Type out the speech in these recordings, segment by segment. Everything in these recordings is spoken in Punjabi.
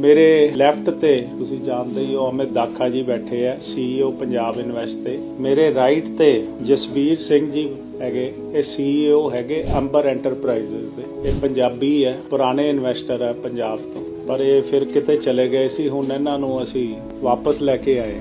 ਮੇਰੇ ਲੈਫਟ ਤੇ ਤੁਸੀਂ ਜਾਣਦੇ ਹੀ ਹੋ, ਅਮਿਤ ਦਾਖਾ ਜੀ ਬੈਠੇ ਆ ਸੀਈਓ ਪੰਜਾਬ ਇਨਵੈਸਟ ਤੇ। ਮੇਰੇ ਰਾਈਟ ਤੇ ਜਸਬੀਰ ਸਿੰਘ ਜੀ ਹੈਗੇ, ਇਹ ਸੀਈਓ ਹੈਗੇ ਅੰਬਰ ਐਂਟਰਪ੍ਰਾਈਜ਼ਸ ਦੇ। ਇਹ ਪੰਜਾਬੀ ਹੈ ਪੁਰਾਣੇ ਇਨਵੈਸਟਰ ਹੈ ਪੰਜਾਬ ਤੋਂ। ਪਰ ਇਹ ਫਿਰ ਕਿਤੇ ਚਲੇ ਗਏ ਸੀ, ਹੁਣ ਇਹਨਾਂ ਨੂੰ ਅਸੀਂ ਵਾਪਸ ਲੈ ਕੇ ਆਏ।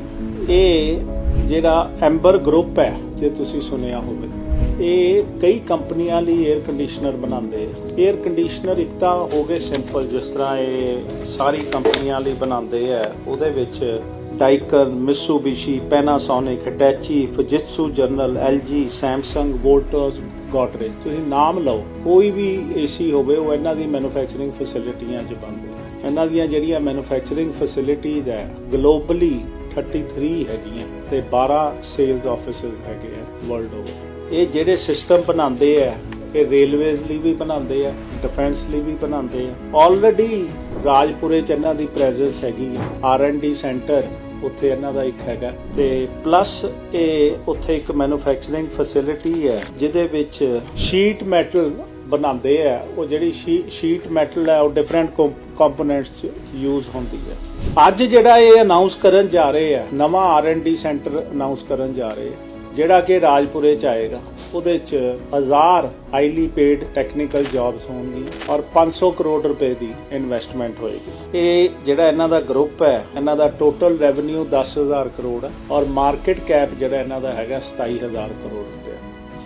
ਇਹ ਜਿਹੜਾ ਐਂਬਰ ਗਰੁੱਪ ਹੈ, ਜੇ ਤੁਸੀਂ ਸੁਣਿਆ ਹੋਵੇ। ਇਹ ਕਈ ਕੰਪਨੀਆਂ ਲਈ 에ਅਰ ਕੰਡੀਸ਼ਨਰ ਬਣਾਉਂਦੇ। ਆ 에ਅਰ ਕੰਡੀਸ਼ਨਰ ਇੱਕ ਤਾਂ ਹੋ ਗਏ ਸਿੰਪਲ ਜਿਸ ਤਰ੍ਹਾਂ ਇਹ ਸਾਰੀ ਕੰਪਨੀਆਂ ਲਈ ਬਣਾਉਂਦੇ ਆ। ਉਹਦੇ ਵਿੱਚ Daikin Mitsubishi Panasonic Hitachi Fujitsu General LG Samsung Voltas Godrej ਤੁਸੀਂ ਨਾਮ ਲਓ, ਕੋਈ ਵੀ ਏਸੀ ਹੋਵੇ, ਉਹ ਇਹਨਾਂ ਦੀ ਮੈਨੂਫੈਕਚਰਿੰਗ ਫੈਸਿਲਿਟੀਆਂ 'ਚ ਬਣਦੀ ਹੈ ਇਹਨਾਂ ਦੀਆਂ ਜਿਹੜੀਆਂ ਮੈਨੂਫੈਕਚਰਿੰਗ ਫੈਸਿਲਿਟੀਜ਼ ਹੈ ਗਲੋਬਲੀ 33 ਹੈਗੀਆਂ ਤੇ 12 ਸੇਲਸ ਆਫਿਸਸ ਹੈਗੇ ਆ ਵਰਲਡ ਓਵਰ ਇਹ ਜਿਹੜੇ ਸਿਸਟਮ ਬਣਾਉਂਦੇ ਆ, ਇਹ ਰੇਲਵੇਜ਼ ਲਈ ਵੀ ਬਣਾਉਂਦੇ ਆ ਡਿਫੈਂਸ ਲਈ ਵੀ ਬਣਾਉਂਦੇ ਆ। ਆਲਰੇਡੀ ਰਾਜਪੁਰੇ ਚ ਇਹਨਾਂ ਦੀ ਪ੍ਰੈਜ਼ੈਂਸ ਹੈਗੀ ਆਰ ਐਂਡ ਡੀ ਸੈਂਟਰ ਉੱਥੇ ਇਹਨਾਂ ਦਾ ਇੱਕ ਹੈਗਾ। ਤੇ ਪਲੱਸ ਇਹ ਉੱਥੇ ਇੱਕ ਮੈਨੂਫੈਕਚਰਿੰਗ ਫੈਸਿਲਿਟੀ ਹੈ ਜਿਹਦੇ ਵਿੱਚ ਸ਼ੀਟ ਮੈਟਲ ਬਣਾਉਂਦੇ ਆ। ਉਹ ਜਿਹੜੀ ਸ਼ੀਟ ਮੈਟਲ ਹੈ ਉਹ ਡਿਫਰੈਂਟ ਕੰਪੋਨੈਂਟਸ ਚ ਯੂਜ਼ ਹੁੰਦੀ ਹੈ ਅੱਜ ਜਿਹੜਾ ਇਹ ਅਨਾਉਂਸ ਕਰਨ ਜਾ ਰਹੇ ਆ, ਨਵਾਂ R and D centre announce ਕਰਨ ਜਾ ਰਹੇ ਆ। ਜਿਹੜਾ ਕਿ ਰਾਜਪੁਰੇ ਚ ਆਏਗਾ, ਉਹਦੇ ਚ ਹਜ਼ਾਰ ਹਾਈਲੀ ਪੇਡ ਟੈਕਨੀਕਲ ਜੌਬਸ ਹੋਣਗੀਆਂ ਔਰ 500 ਕਰੋੜ ਰੁਪਏ ਦੀ ਇਨਵੈਸਟਮੈਂਟ ਹੋਏਗੀ। ਇਹ ਜਿਹੜਾ ਇਹਨਾਂ ਦਾ ਗਰੁੱਪ ਹੈ, ਇਹਨਾਂ ਦਾ ਟੋਟਲ ਰੈਵਨਿਊ 10000 ਕਰੋੜ ਹੈ ਔਰ ਮਾਰਕੀਟ ਕੈਪ ਜਿਹੜਾ ਇਹਨਾਂ ਦਾ ਹੈਗਾ 27000 ਕਰੋੜ ਰੁਪਏ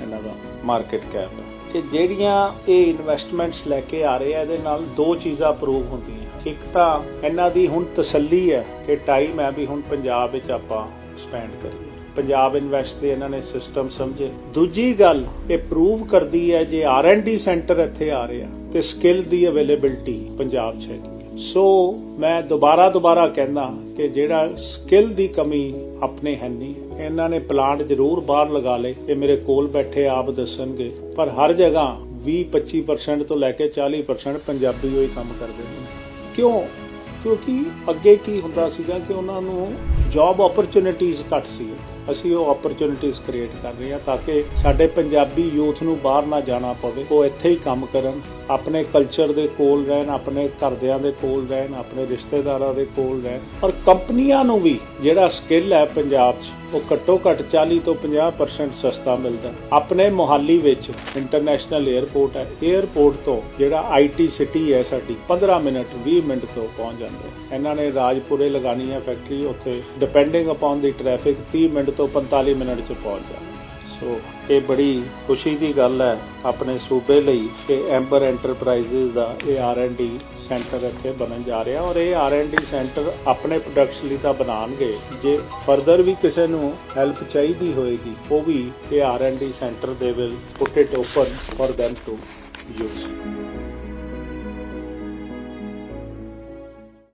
ਇਹਨਾਂ ਦਾ ਮਾਰਕੀਟ ਕੈਪ ਹੈ। ਕਿ ਜਿਹੜੀਆਂ ਇਹ ਇਨਵੈਸਟਮੈਂਟਸ ਲੈ ਕੇ ਆ ਰਹੇ ਆ, ਇਹਦੇ ਨਾਲ ਦੋ ਚੀਜ਼ਾਂ ਪ੍ਰੂਵ ਹੁੰਦੀਆਂ। ਇੱਕ ਤਾਂ ਇਹਨਾਂ ਦੀ ਹੁਣ ਤਸੱਲੀ ਹੈ ਕਿ ਟਾਈਮ ਹੈ ਵੀ ਹੁਣ ਪੰਜਾਬ ਵਿੱਚ ਆਪਾਂ ਐਕਸਪੈਂਡ ਕਰੀਏ। ਪੰਜਾਬ ਇਨਵੈਸਟ ਦੇ ਇਹਨਾਂ ਨੇ ਸਿਸਟਮ ਸਮਝੇ। ਦੂਜੀ ਗੱਲ, ਇਹ ਪ੍ਰੂਵ ਕਰਦੀ ਹੈ ਜੇ ਆਰ&ਡੀ ਸੈਂਟਰ ਇੱਥੇ ਆ ਰਿਹਾ ਤੇ ਸਕਿੱਲ ਦੀ ਅਵੇਲੇਬਿਲਟੀ ਪੰਜਾਬ 'ਚ ਹੈਗੀ ਸੋ ਮੈਂ ਦੁਬਾਰਾ ਦੁਬਾਰਾ ਕਹਿੰਦਾ ਕਿ ਜਿਹੜਾ ਸਕਿੱਲ ਦੀ ਕਮੀ ਆਪਣੇ ਹੈ ਨਹੀਂ। ਇਹਨਾਂ ਨੇ ਪਲਾਂਟ ਜ਼ਰੂਰ ਬਾਹਰ ਲਗਾ ਲਏ। ਇਹ ਮੇਰੇ ਕੋਲ ਬੈਠੇ ਆਪ ਦੱਸਣਗੇ। ਪਰ ਹਰ ਜਗ੍ਹਾ 20-25% ਤੋਂ ਲੈ ਕੇ 40% ਪੰਜਾਬੀ ਹੋਈ ਕੰਮ ਕਰਦੇ ਨੇ। ਕਿਉਂ? ਕਿਉਂਕਿ ਅੱਗੇ ਕੀ ਹੁੰਦਾ ਸੀਗਾ ਕਿ ਉਹਨਾਂ ਨੂੰ ਜੌਬ ਓਪਰਚੁਨਿਟੀਜ਼ ਘੱਟ ਸੀ। ਅਸੀਂ ਉਹ ਓਪਰਚੁਨਿਟੀਜ਼ ਕ੍ਰੀਏਟ ਕਰ ਰਹੇ ਹਾਂ ਤਾਂ ਕਿ ਸਾਡੇ ਪੰਜਾਬੀ ਯੂਥ ਨੂੰ ਬਾਹਰ ਨਾ ਜਾਣਾ ਪਵੇ। ਉਹ ਇੱਥੇ ਹੀ ਕੰਮ ਕਰਨ, ਆਪਣੇ ਕਲਚਰ ਦੇ ਕੋਲ ਰਹਿਣ, ਆਪਣੇ ਘਰਦਿਆਂ ਦੇ ਕੋਲ ਰਹਿਣ, ਆਪਣੇ ਰਿਸ਼ਤੇਦਾਰਾਂ ਦੇ ਕੋਲ ਰਹਿਣ। ਔਰ ਕੰਪਨੀਆਂ ਨੂੰ ਵੀ ਜਿਹੜਾ ਸਕਿੱਲ ਹੈ ਪੰਜਾਬ 'ਚ, ਉਹ ਘੱਟੋ ਘੱਟ 40 ਤੋਂ 50% ਸਸਤਾ ਮਿਲਦਾ। ਆਪਣੇ ਮੁਹਾਲੀ ਵਿੱਚ ਇੰਟਰਨੈਸ਼ਨਲ 에ਅਰਪੋਰਟ ਹੈ। 에ਅਰਪੋਰਟ ਤੋਂ ਜਿਹੜਾ ਆਈਟੀ ਸਿਟੀ ਹੈ ਸਾਡੀ 15 ਮਿੰਟ 20 ਮਿੰਟ ਤੋਂ ਪਹੁੰਚ ਜਾਂਦੇ ਇਹਨਾਂ ਨੇ ਰਾਜਪੁਰੇ ਲਗਾਣੀ ਹੈ ਫੈਕਟਰੀ ਉੱਥੇ ਡਿਪੈਂਡਿੰਗ ਅਪਨ ਦੀ ਟ੍ਰੈਫਿਕ 30 ਮਿੰਟ ਤੋਂ 45 ਮਿੰਟ 'ਚ ਪਹੁੰਚ ਜਾਂਦੇ ਸੋ ਇਹ ਬੜੀ ਖੁਸ਼ੀ ਦੀ ਗੱਲ ਹੈ ਆਪਣੇ ਸੂਬੇ ਲਈ ਕਿ ਐਂਬਰ ਐਂਟਰਪ੍ਰਾਈਜ਼ਸ ਦਾ ਇਹ ਆਰ&ਡੀ ਸੈਂਟਰ ਇੱਥੇ ਬਣਨ ਜਾ ਰਿਹਾ ਔਰ ਇਹ ਆਰ&ਡੀ ਸੈਂਟਰ ਆਪਣੇ ਪ੍ਰੋਡਕਟਸ ਲਈ ਤਾਂ ਬਣਾਉਣਗੇ। ਜੇ ਫਰਦਰ ਵੀ ਕਿਸੇ ਨੂੰ ਹੈਲਪ ਚਾਹੀਦੀ ਹੋਏਗੀ, ਉਹ ਵੀ ਇਹ ਆਰ&ਡੀ ਸੈਂਟਰ ਦੇ will put it open for them to use